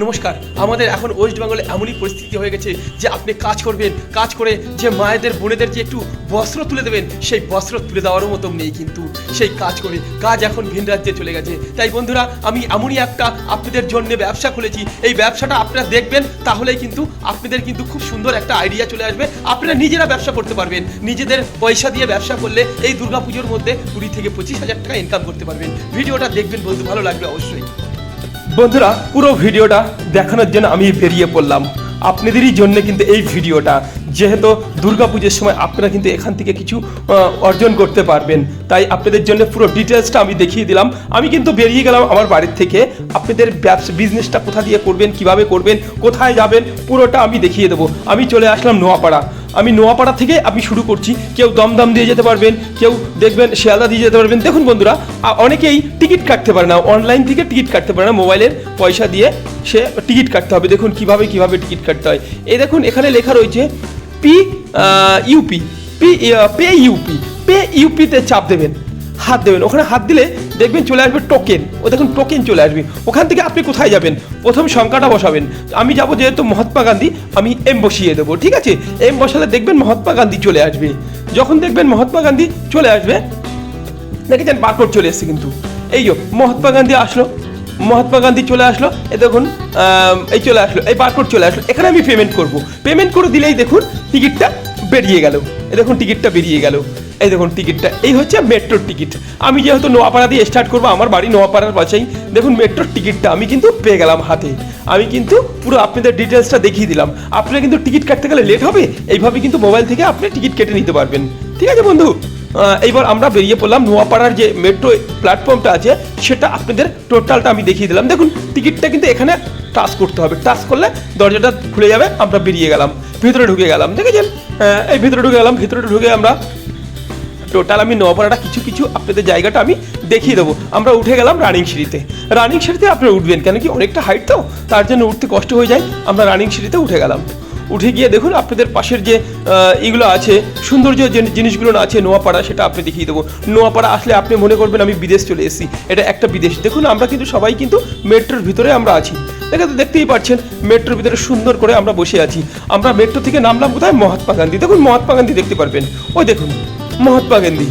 নমস্কার। আমাদের এখন ওয়েস্ট বেঙ্গলে এমনই পরিস্থিতি হয়ে গেছে যে আপনি কাজ করবেন, কাজ করে যে মায়েদের, বোনেদের যে একটু বস্ত্র তুলে দেবেন, সেই বস্ত্র তুলে দেওয়ারও মতো নেই কিন্তু। সেই কাজ করে, কাজ এখন ভিন রাজ্যে চলে গেছে। তাই বন্ধুরা, আমি এমনই একটা আপনাদের জন্য ব্যবসা খুলেছি। এই ব্যবসাটা আপনারা দেখবেন, তাহলেই কিন্তু আপনাদের কিন্তু খুব সুন্দর একটা আইডিয়া চলে আসবে। আপনারা নিজেরা ব্যবসা করতে পারবেন। নিজেদের পয়সা দিয়ে ব্যবসা করলে এই দুর্গাপুজোর মধ্যে কুড়ি থেকে পঁচিশ হাজার টাকা ইনকাম করতে পারবেন। ভিডিওটা দেখবেন বন্ধু, ভালো লাগবে অবশ্যই। বন্ধুরা, পুরো ভিডিওটা দেখানোর জন্য আমি বেরিয়ে পড়লাম। আপনাদেরই জন্য কিন্তু এই ভিডিওটা, যেহেতু দুর্গাপুজোর সময় আপনারা কিন্তু এখান থেকে কিছু অর্জন করতে পারবেন। তাই আপনাদের জন্য পুরো ডিটেলসটা আমি দেখিয়ে দিলাম। আমি কিন্তু বেরিয়ে গেলাম আমার বাড়ির থেকে। আপনাদের ব্যবসা বিজনেসটা কোথা দিয়ে করবেন, কীভাবে করবেন, কোথায় যাবেন, পুরোটা আমি দেখিয়ে দেবো। আমি চলে আসলাম নোয়াপাড়া। আমি নোয়াপাড়া থেকে আমি শুরু করছি। কেউ দমদম দিয়ে যেতে পারবেন, কেউ দেখবেন শিয়ালদা দিয়ে যেতে পারবেন। দেখুন বন্ধুরা অনেকেই টিকিট কাটতে পারে না, অনলাইন থেকে টিকিট কাটতে পারে না, মোবাইলের পয়সা দিয়ে সে টিকিট কাটতে হবে। দেখুন কীভাবে কীভাবে টিকিট কাটতে হয়। এই দেখুন, এখানে লেখা রয়েছে, P UPI, P pay UPI, pay ইউপিতে চাপ দেবেন, হাত দেবেন। ওখানে হাত দিলে দেখবেন চলে আসবে টোকেন ও দেখুন টোকেন চলে আসবে। ওখান থেকে আপনি কোথায় যাবেন? প্রথম সংখ্যাটা বসাবেন। আমি যাব যেহেতু মহাত্মা গান্ধী, আমি এম বসিয়ে দেবো, ঠিক আছে? এম বসালে দেখবেন মহাত্মা গান্ধী চলে আসবে। যখন দেখবেন মহাত্মা গান্ধী চলে আসবে, দেখেছেন বারকোড চলে এসছে কিন্তু। এই যো, মহাত্মা গান্ধী আসলো, মহাত্মা গান্ধী চলে আসলো, এ দেখুন এই চলে আসলো, এই বারকোড চলে আসলো। এখানে আমি পেমেন্ট করব। পেমেন্ট করে দিলেই দেখুন টিকিটটা বেরিয়ে গেল। এ দেখুন টিকিটটা বেরিয়ে গেল। এই দেখুন টিকিটটা এই হচ্ছে মেট্রোর টিকিট আমি যেহেতু নোয়াপাড়া দিয়ে স্টার্ট করব, আমার বাড়ি নোয়াপাড়ার পাশেই। দেখুন মেট্রোর টিকিটটা আমি কিন্তু পেয়ে গেলাম হাতে। আমি কিন্তু পুরো আপনাদের ডিটেলসটা দেখিয়ে দিলাম। আপনারা কিন্তু টিকিট কাটতে গেলে লেট হবে, এইভাবে কিন্তু মোবাইল থেকে আপনি টিকিট কেটে নিতে পারবেন। ঠিক আছে বন্ধু? এইবার আমরা বেরিয়ে পড়লাম নোয়াপাড়ার যে মেট্রো প্ল্যাটফর্মটা আছে, সেটা আপনাদের টোটালটা আমি দেখিয়ে দিলাম। দেখুন টিকিটটা কিন্তু এখানে টাচ করতে হবে। টাচ করলে দরজাটা খুলে যাবে, আমরা বেরিয়ে গেলাম। ভিতরে ঢুকে গেলাম। দেখেছেন? এই ভিতরে ঢুকে গেলাম, ভিতরে ঢুকে আমরা টোটাল আমি নোয়াপাড়াটা কিছু কিছু আপনাদের জায়গাটা আমি দেখিয়ে দেবো। আমরা উঠে গেলাম রানিং সিঁড়িতে। রানিং সিঁড়িতে আপনারা উঠবেন কেন কি অনেকটা হাইট তো, তার জন্য উঠতে কষ্ট হয়ে যায়। আমরা রানিং সিঁড়িতে উঠে গেলাম। উঠে গিয়ে দেখুন আপনাদের পাশের যে এগুলো আছে, সৌন্দর্য যে জিনিসগুলো আছে নোয়াপাড়া, সেটা আপনি দেখিয়ে দেবো। নোয়াপাড়া আসলে আপনি মনে করবেন আমি বিদেশ চলে এসেছি। এটা একটা বিদেশ। দেখুন আমরা কিন্তু সবাই কিন্তু মেট্রোর ভিতরে আমরা আছি। দেখে তো দেখতেই পাচ্ছেন, মেট্রোর ভিতরে সুন্দর করে আমরা বসে আছি। আমরা মেট্রো থেকে নামলাম কোথায়? মহাত্মা গান্ধী। দেখুন মহাত্মা গান্ধী দেখতে পারবেন। ওই দেখুন। মহাত্মা গান্ধী।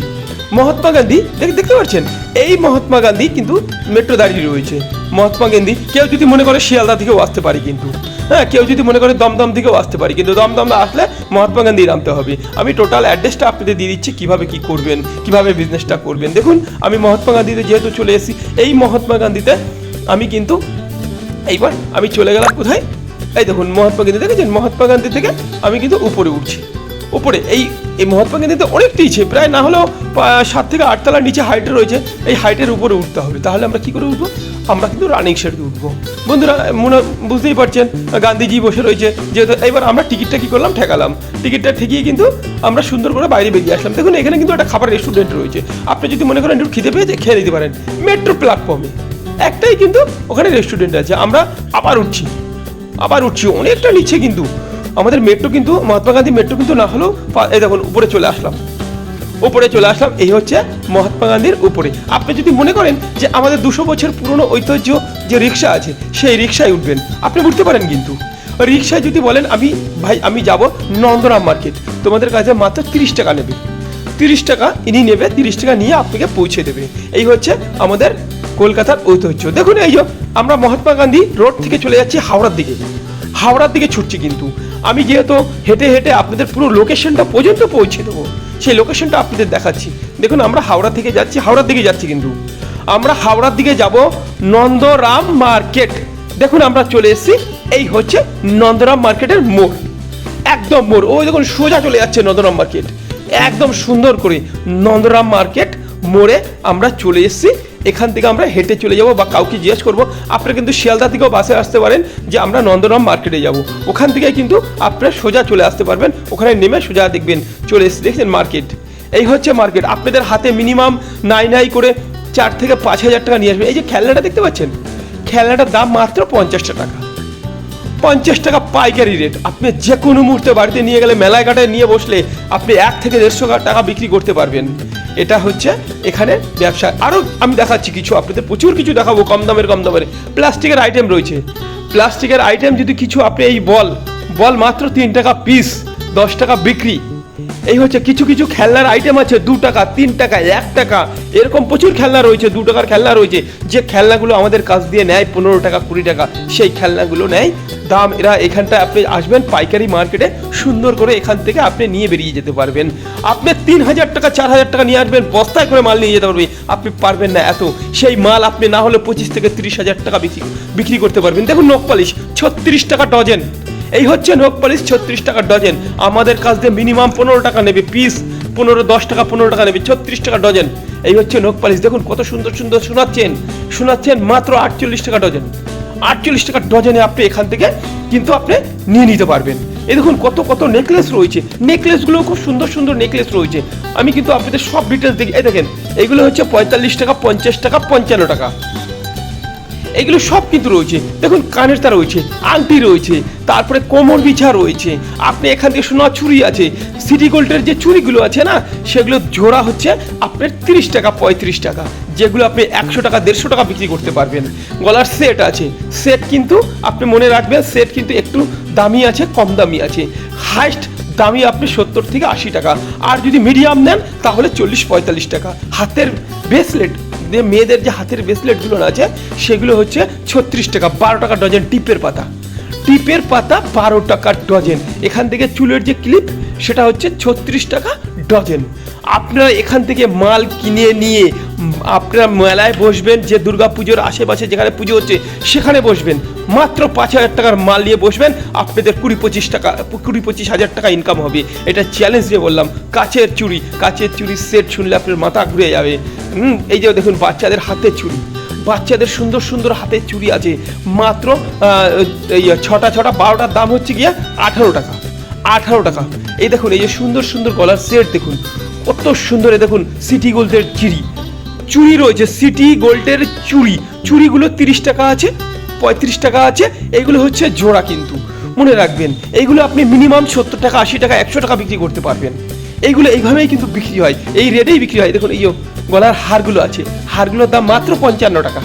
মহাত্মা গান্ধী, দেখ- দেখতে পাচ্ছেন এই মহাত্মা গান্ধী কিন্তু মেট্রো দাঁড়িয়ে রয়েছে। মহাত্মা গান্ধী, কেউ যদি মনে করে শিয়ালদা থেকেও আসতে পারি কিন্তু। হ্যাঁ কেউ যদি মনে করে দমদম থেকেও আসতে পারি কিন্তু দমদম আসলে মহাত্মা গান্ধী নামতে হবে। আমি টোটাল অ্যাড্রেসটা আপনাদের দিয়ে দিচ্ছি, কীভাবে কি করবেন, কীভাবে বিজনেসটা করবেন। দেখুন, আমি মহাত্মা গান্ধীতে যেহেতু চলে এসেছি, এই মহাত্মা গান্ধীতে আমি কিন্তু এইবার আমি চলে গেলাম কোথায়? এই দেখুন, মহাত্মা গান্ধী দেখেছেন? মহাত্মা গান্ধী থেকে আমি কিন্তু উপরে উঠছি। উপরে। এই এই মহাত্মা গান্ধীতে অনেক নিচে প্রায় না হলেও সাত থেকে আট তলার নিচে হাইটে রয়েছে। এই হাইটের উপরে উঠতে হবে। তাহলে আমরা কি করে উঠবো? আমরা কিন্তু রানিং শেডে উঠবো। বন্ধুরা, মনে, বুঝতেই পারছেন, গান্ধীজি বসে রয়েছে। যেহেতু এবার আমরা টিকিটটা কী করলাম? ঠেকালাম। টিকিটটা ঠেকিয়ে কিন্তু আমরা সুন্দর করে বাইরে বেরিয়ে আসলাম। দেখুন, এখানে কিন্তু একটা খাবার রেস্টুরেন্ট রয়েছে। আপনি যদি মনে করেন একটু খিদে পেয়েছে, খেয়ে নিতে পারেন। মেট্রো প্ল্যাটফর্মে একটাই কিন্তু ওখানে রেস্টুরেন্ট আছে। আমরা আবার উঠছি। আবার উঠছি। অনেকটা নিচে কিন্তু। আমাদের মেট্রো কিন্তু, মহাত্মা গান্ধী মেট্রো কিন্তু না হলেও এই দেখুন, উপরে চলে আসলাম। উপরে চলে আসলাম, এই হচ্ছে মহাত্মা গান্ধীর উপরে। আপনি যদি মনে করেন যে আমাদের দুশো বছর পুরনো ঐতিহ্য যে রিক্সা আছে, সেই রিক্সায় উঠবেন। আপনি উঠতে পারেন কিন্তু। রিক্সায় যদি বলেন, আমি ভাই, আমি যাব নন্দরাম মার্কেট। তোমাদের কাছে মাত্র তিরিশ টাকা নেবে। তিরিশ টাকা ইনি নেবে, তিরিশ টাকা নিয়ে আপনাকে পৌঁছে দেবে। এই হচ্ছে আমাদের কলকাতার ঐতিহ্য। দেখুন, এই আমরা মহাত্মা গান্ধী রোড থেকে চলে যাচ্ছি হাওড়ার দিকে। হাওড়ার দিকে ছুটছি কিন্তু। আমি যেহেতু হেঁটে হেঁটে আপনাদের পুরো লোকেশনটা পর্যন্ত পৌঁছে দেবো। সেই লোকেশনটা আপনাদের দেখাচ্ছি। দেখুন, আমরা হাওড়া থেকে যাচ্ছি, হাওড়ার দিকে যাচ্ছি কিন্তু। আমরা হাওড়ার দিকে যাব নন্দরাম মার্কেট। দেখুন, আমরা চলে এসেছি, এই হচ্ছে নন্দরাম মার্কেটের মোড়। একদম মোড়। ওই দেখুন, সোজা চলে যাচ্ছে নন্দরাম মার্কেট। একদম সুন্দর করে নন্দরাম মার্কেট মোড়ে আমরা চলে এসেছি। এখান থেকে আমরা হেঁটে চলে যাব বা কাউকে জিজ্ঞেস করব। আপনারা কিন্তু শিয়ালদা থেকেও বাসে আসতে পারেন যে আমরা নন্দরাম মার্কেটে যাব। ওখান থেকে কিন্তু আপনারা সোজা চলে আসতে পারবেন। ওখানে নেমে সোজা দেখবেন চলে এসেছি। দেখছেন মার্কেট? এই হচ্ছে মার্কেট। আপনাদের হাতে মিনিমাম নাই নাই করে চার থেকে পাঁচ হাজার টাকা নিয়ে আসবেন এই যে খেলনাটা দেখতে পাচ্ছেন? খেলনাটার দাম মাত্র পঞ্চাশটা টাকা। পঞ্চাশ টাকা পাইকারি রেট। আপনি যে কোনো মুহূর্তে বাড়িতে নিয়ে গেলে মেলায় কাটায় নিয়ে বসলে আপনি এক থেকে দেড়শো টাকা বিক্রি করতে পারবেন। এটা হচ্ছে এখানে ব্যবসা। আরও আমি দেখাচ্ছি কিছু আপনাদের, প্রচুর কিছু দেখাবো, কম দামের কম দামের। প্লাস্টিকের আইটেম রয়েছে। প্লাস্টিকের আইটেম যদি কিছু আপনি এই বল বল মাত্র তিন টাকা পিস দশ টাকা বিক্রি এই হচ্ছে কিছু কিছু খেলনার আইটেম আছে, দু টাকা, তিন টাকা, এক টাকা। এরকম প্রচুর খেলনা রয়েছে, দু টাকার খেলনা রয়েছে। যে খেলনাগুলো আমাদের কাছ দিয়ে নেয়, পনেরো টাকা, কুড়ি টাকা, সেই খেলনাগুলো নেয়। দাম, এরা এখানটায় আপনি আসবেন পাইকারি মার্কেটে, সুন্দর করে এখান থেকে আপনি নিয়ে বেরিয়ে যেতে পারবেন। আপনি তিন হাজার টাকা, চার হাজার টাকা নিয়ে আসবেন, বস্তায় করে মাল নিয়ে যেতে পারবেন আপনি পারবেন না এত। সেই মাল আপনি না হলে পঁচিশ থেকে তিরিশ হাজার টাকা বিক্রি বিক্রি করতে পারবেন। দেখুন নখ পালিশ, ছত্রিশ টাকা ডজন। এই হচ্ছে নখ পালিশ, ছত্রিশ টাকা ডজন। আমাদের কাছ দিয়ে মিনিমাম পনেরো টাকা নেবে পিস পনেরো, দশ টাকা, পনেরো টাকা নেবে, ছত্রিশ টাকা ডজন। এই হচ্ছে নখ পালিশ, দেখুন কত সুন্দর সুন্দর শোনাচ্ছেন। শোনাচ্ছেন মাত্র আটচল্লিশ টাকা ডজন। আটচল্লিশ টাকা ডজনে আপনি এখান থেকে কিন্তু আপনি নিয়ে নিতে পারবেন। এই দেখুন কত কত নেকলেস রয়েছে। নেকলেসগুলো খুব সুন্দর সুন্দর নেকলেস রয়েছে। আমি কিন্তু আপনাদের সব ডিটেলস দেখি। এই দেখেন, এগুলো হচ্ছে পঁয়তাল্লিশ টাকা, পঞ্চাশ টাকা, পঞ্চান্ন টাকা। এগুলো সব কিন্তু রয়েছে। দেখুন কানের তার রয়েছে, আংটি রয়েছে, তারপরে কোমর বিছা রয়েছে। আপনি এখান থেকে সোনা চুরি আছে, সিটি গোল্ডের যে চুরিগুলো আছে না, সেগুলো জোড়া হচ্ছে আপনার তিরিশ টাকা, পঁয়ত্রিশ টাকা, যেগুলো আপনি একশো টাকা, দেড়শো টাকা বিক্রি করতে পারবেন। গলার সেট আছে, সেট কিন্তু আপনি মনে রাখবেন, সেট কিন্তু একটু দামি আছে, কম দামি আছে। হাইস্ট দামি আপনি সত্তর থেকে আশি টাকা, আর যদি মিডিয়াম নেন, তাহলে চল্লিশ, পঁয়তাল্লিশ টাকা। হাতের ব্রেসলেট যে মেয়েদের যে হাতের ব্রেসলেটগুলো আছে, সেগুলো হচ্ছে ছত্রিশ টাকা, বারো টাকা ডজন টিপের পাতা। টিপের পাতা বারো টাকা ডজন। এখান থেকে চুলের যে ক্লিপ সেটা হচ্ছে ছত্রিশ টাকা ডজন। আপনারা এখান থেকে মাল কিনে নিয়ে, আপনারা মেলায় বসবেন, যে দুর্গা পুজোর আশেপাশে যেখানে পুজো হচ্ছে, সেখানে বসবেন। মাত্র পাঁচ হাজার টাকার মাল নিয়ে বসবেন, আপনাদের কুড়ি পঁচিশ টাকা, কুড়ি পঁচিশ হাজার টাকা ইনকাম হবে। এটা চ্যালেঞ্জ দিয়ে বললাম, কাচের চুড়ি, কাচের চুড়ির সেট শুনলে আপনার মাথা ঘুরে যাবে। হুম, এই যে দেখুন, বাচ্চাদের হাতের চুড়ি। বাচ্চাদের সুন্দর সুন্দর হাতের চুড়ি আছে। মাত্র এই ছটা ছটা বারোটার দাম হচ্ছে গিয়ে আঠারো টাকা। আঠারো টাকা। এই দেখুন, এই যে সুন্দর সুন্দর গলার সেট দেখুন। কত সুন্দর দেখুন সিটি গোল্ডের চিড়ি। চুড়ি রয়েছে সিটি গোল্ডের চুড়ি। চুড়িগুলো তিরিশ টাকা আছে, পঁয়ত্রিশ টাকা আছে। এইগুলো হচ্ছে জোড়া কিন্তু। মনে রাখবেন এইগুলো আপনি মিনিমাম সত্তর টাকা, আশি টাকা, একশো টাকা বিক্রি করতে পারবেন। এইগুলো এইভাবেই কিন্তু বিক্রি হয়। এই রেটেই বিক্রি হয়। দেখুন, এই গলার হারগুলো আছে। হারগুলোর দাম মাত্র পঞ্চান্ন টাকা।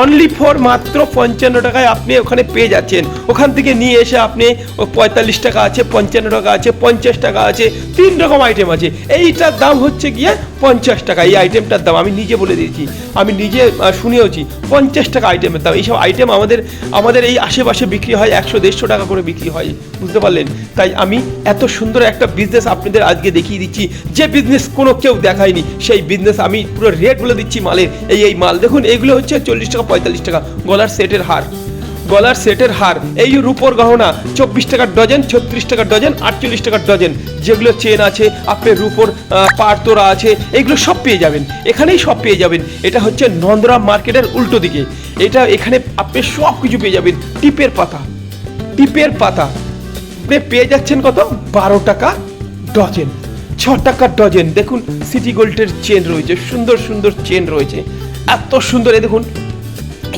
অনলি ফর মাত্র পঞ্চান্ন টাকায় আপনি ওখানে পেয়ে যাচ্ছেন। ওখান থেকে নিয়ে এসে আপনি পঁয়তাল্লিশ টাকা আছে, পঞ্চান্ন টাকা আছে, পঞ্চাশ টাকা আছে, তিন রকম আইটেম আছে। এইটার দাম হচ্ছে গিয়ে পঞ্চাশ টাকা। এই আইটেমটার দাম আমি নিজে বলে দিয়েছি। আমি নিজে শুনেওছি পঞ্চাশ টাকা আইটেমের দাম। এইসব আইটেম আমাদের আমাদের এই আশেপাশে বিক্রি হয়, একশো দেড়শো টাকা করে বিক্রি হয়। বুঝতে পারলেন? তাই আমি এত সুন্দর একটা বিজনেস আপনাদের আজকে দেখিয়ে দিচ্ছি। যে বিজনেস কোনো কেউ দেখায়নি, সেই বিজনেস আমি পুরো রেট বলে দিচ্ছি মালের। এই এই মাল দেখুন এইগুলো হচ্ছে চল্লিশ টাকা পঁয়তাল্লিশ টাকা গলার সেটের হার। গলার সেটের হার এই রূপোর গহনা চব্বিশ টাকার ডজন ছত্রিশ টাকার ডজন আটচল্লিশ টাকার ডজন। যেগুলো চেন আছে আপনার রূপোর আহ, পাড়তোরা আছে এইগুলো সব পেয়ে যাবেন। এখানেই সব পেয়ে যাবেন। এটা হচ্ছে নন্দরাম মার্কেটের উল্টো দিকে। এটা এখানে আপনি সব কিছু পেয়ে যাবেন। টিপের পাতা। টিপের পাতা। আপনি পেয়ে যাচ্ছেন কত? বারো টাকা ডজন। ছ টাকা ডজন। দেখুন সিটি গোল্ডের চেন রয়েছে। সুন্দর সুন্দর চেন রয়েছে। এত সুন্দর এই দেখুন।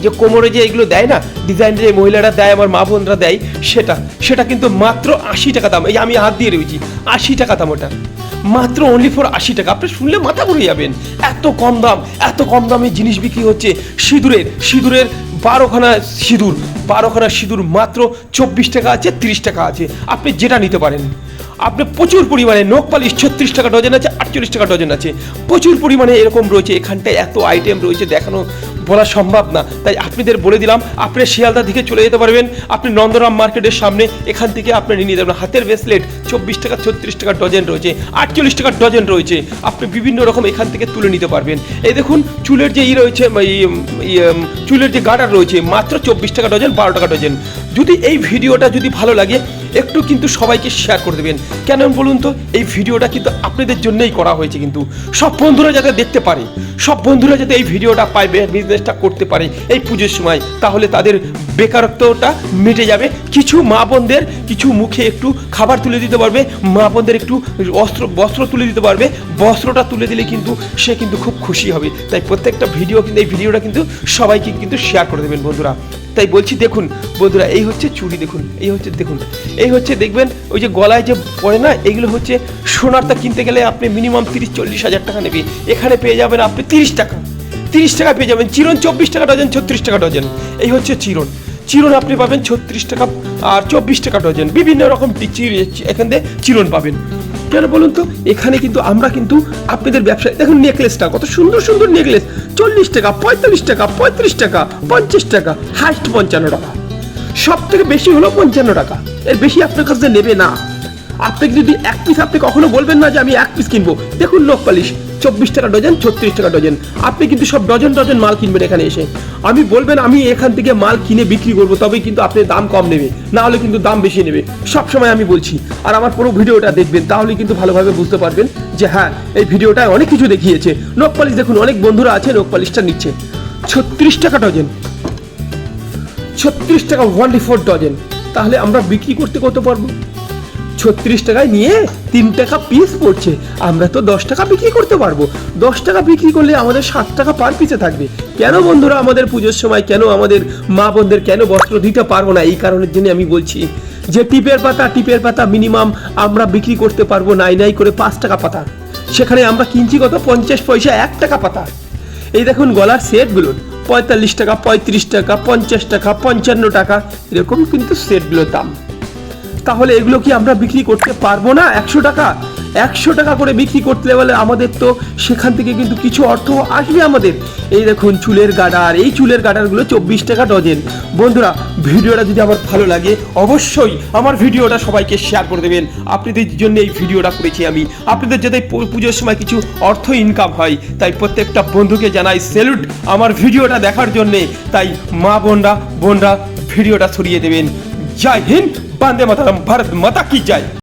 যে কোমরে যে এগুলো দেয় না ডিজাইন যে মহিলারা দেয়, আমার মা বোনরা দেয়, সেটা সেটা কিন্তু মাত্র আশি টাকা দাম। এই আমি হাত দিয়ে রয়েছি, আশি টাকা দাম ওটা। মাত্র অনলি ফর আশি টাকা। আপনি শুনলে মাথা ঘুরে যাবেন। এত কম দাম, এত কম দামে জিনিস বিক্রি হচ্ছে সিঁদুরের সিঁদুরের বারোখানা সিঁদুর বারোখানা সিঁদুর মাত্র চব্বিশ টাকা আছে, তিরিশ টাকা আছে। আপনি যেটা নিতে পারেন। আপনি প্রচুর পরিমাণে নখ পালিশ ছত্রিশ টাকা ডজন আছে, আটচল্লিশ টাকা ডজন আছে। প্রচুর পরিমাণে এরকম রয়েছে, এখানটায় এত আইটেম রয়েছে, দেখানো বলা সম্ভব না। তাই আপনাদের বলে দিলাম, আপনি শিয়ালদা দিকে চলে যেতে পারবেন। আপনি নন্দরাম মার্কেটের সামনে, এখান থেকে আপনি নিয়ে নিতে পারবেন হাতের ব্রেসলেট চব্বিশ টাকা, ছত্রিশ টাকা ডজন রয়েছে, আটচল্লিশ টাকা ডজন রয়েছে। আপনি বিভিন্ন রকম এখান থেকে তুলে নিতে পারবেন। এই দেখুন, চুলের যে ই রয়েছে চুলের যে গার্ডার রয়েছে, মাত্র চব্বিশ টাকা ডজন, বারো টাকা ডজন। যদি এই ভিডিওটা যদি ভালো লাগে একটু কিন্তু সবাইকে শেয়ার করে দেবেন। কেন বলুন তো, এই ভিডিওটা কিন্তু আপনাদের জন্যই করা হয়েছে কিন্তু। সব বন্ধুরা যাতে দেখতে পারে, সব বন্ধুরা যাতে এই ভিডিওটা পায় বিজনেসটা করতে পারে এই পুজোর সময়, তাহলে তাদের বেকারত্বটা মিটে যাবে। কিছু মা বোনদের কিছু মুখে একটু খাবার তুলে দিতে পারবে, মা বোনদের একটু অস্ত্র, বস্ত্র তুলে দিতে পারবে, বস্ত্রটা তুলে দিলে কিন্তু সে কিন্তু খুব খুশি হবে। তাই প্রত্যেকটা ভিডিও কিন্তু, এই ভিডিওটা কিন্তু সবাইকে কিন্তু শেয়ার করে দেবেন বন্ধুরা। তাই বলছি, দেখুন বন্ধুরা, এই হচ্ছে চুড়ি, দেখুন, এই হচ্ছে, দেখুন, এই হচ্ছে দেখবেন, ওই যে গলায় যে পড়ে না, এগুলো হচ্ছে সোনারটা কিনতে গেলে আপনি মিনিমাম তিরিশ, চল্লিশ হাজার টাকা নেবে। এখানে পেয়ে যাবেন আপনি তিরিশ টাকা। তিরিশ টাকা পেয়ে যাবেন। চিরন চব্বিশ টাকা ডজন, ছত্রিশ টাকা ডজন। এই হচ্ছে চিরন। চিরন আপনি পাবেন ছত্রিশ টাকা আর চব্বিশ টাকা ডজন। বিভিন্ন রকম এখান থেকে চিরন পাবেন। কেন বলুন তো? এখানে কিন্তু আমরা কিন্তু আপনাদের ব্যবসায়, দেখুন নেকলেসটা কত সুন্দর সুন্দর নেকলেস চল্লিশ টাকা, পঁয়তাল্লিশ টাকা, পঁয়ত্রিশ টাকা, পঞ্চাশ টাকা হাইস্ট পঞ্চান্ন টাকা। সব থেকে বেশি হলো পঞ্চান্ন টাকা। এর বেশি আপনার কাছে নেবে না। আপনি যদি এক পিস আপনি কখনো বলবেন না যে আমি এক পিস কিনবো? দেখুন লোক পালিশ, চব্বিশ টাকা ডজন, ছত্রিশ টাকা ডজন। আপনি কিন্তু সব ডজন ডজন মাল কিনবেন এখানে এসে। আমি বলবেন আমি এখান থেকে মাল কিনে বিক্রি করব, তবেই কিন্তু আপনি দাম কম নেবে না হলে কিন্তু দাম বেশি নেবে। সব সময় আমি বলছি, আর আমার পুরো ভিডিওটা দেখবেন, তাহলে কিন্তু ভালোভাবে বুঝতে পারবেন যে হ্যাঁ এই ভিডিওটায় অনেক কিছু দেখিয়েছে। নখ পালিশ দেখুন, অনেক বন্ধুরা আছে নখ পালিশটা নিচ্ছে। ছত্রিশ টাকা ডজন। ছত্রিশ টাকা ওয়ান্টি ফোর ডজন। তাহলে আমরা বিক্রি করতে কত পারব? ছত্রিশ টাকায় নিয়ে তিন টাকা পিস পড়ছে। আমরা তো দশ টাকা বিক্রি করতে পারব। দশ টাকা বিক্রি করলে আমাদের সাত টাকা পার পিসে থাকবে। কেন বন্ধুরা আমাদের পুজোর সময় কেন আমাদের মা বোনদের কেন বস্ত্র দিতে পারব না? এই কারণের জন্য আমি বলছি যে টিপের পাতা টিপের পাতা মিনিমাম আমরা বিক্রি করতে পারব নাই নাই করে পাঁচ টাকা পাতা। সেখানে আমরা কিনছি কত? পঞ্চাশ পয়সা, এক টাকা পাতা। এই দেখুন গলার সেটগুলো পঁয়তাল্লিশ টাকা, পঁয়ত্রিশ টাকা, পঞ্চাশ টাকা, পঞ্চান্ন টাকা। এরকম কিন্তু সেটগুলোর দাম। তাহলে এগুলো কি আমরা বিক্রি করতে পারব না? একশো টাকা? একশো টাকা করে বিক্রি করতে গেলে আমাদের তো সেখান থেকে কিন্তু কিছু অর্থ আসবে আমাদের। এই দেখুন, চুলের গাডার। এই চুলের গাডারগুলো চব্বিশ টাকা ডজন। বন্ধুরা, ভিডিওটা যদি আমার ভালো লাগে, অবশ্যই আমার ভিডিওটা সবাইকে শেয়ার করে দেবেন। আপনাদের জন্য এই ভিডিওটা করেছি আমি। আপনাদের যাতে পুজোর সময় কিছু অর্থ ইনকাম হয়, তাই প্রত্যেকটা বন্ধুকে জানাই স্যালুট আমার ভিডিওটা দেখার জন্যে। তাই মা বোনরা বোনরা, ভিডিওটা ছড়িয়ে দেবেন। জয় হিন্দ! বান্দে মাতারাম ভারত মাতা কি জয়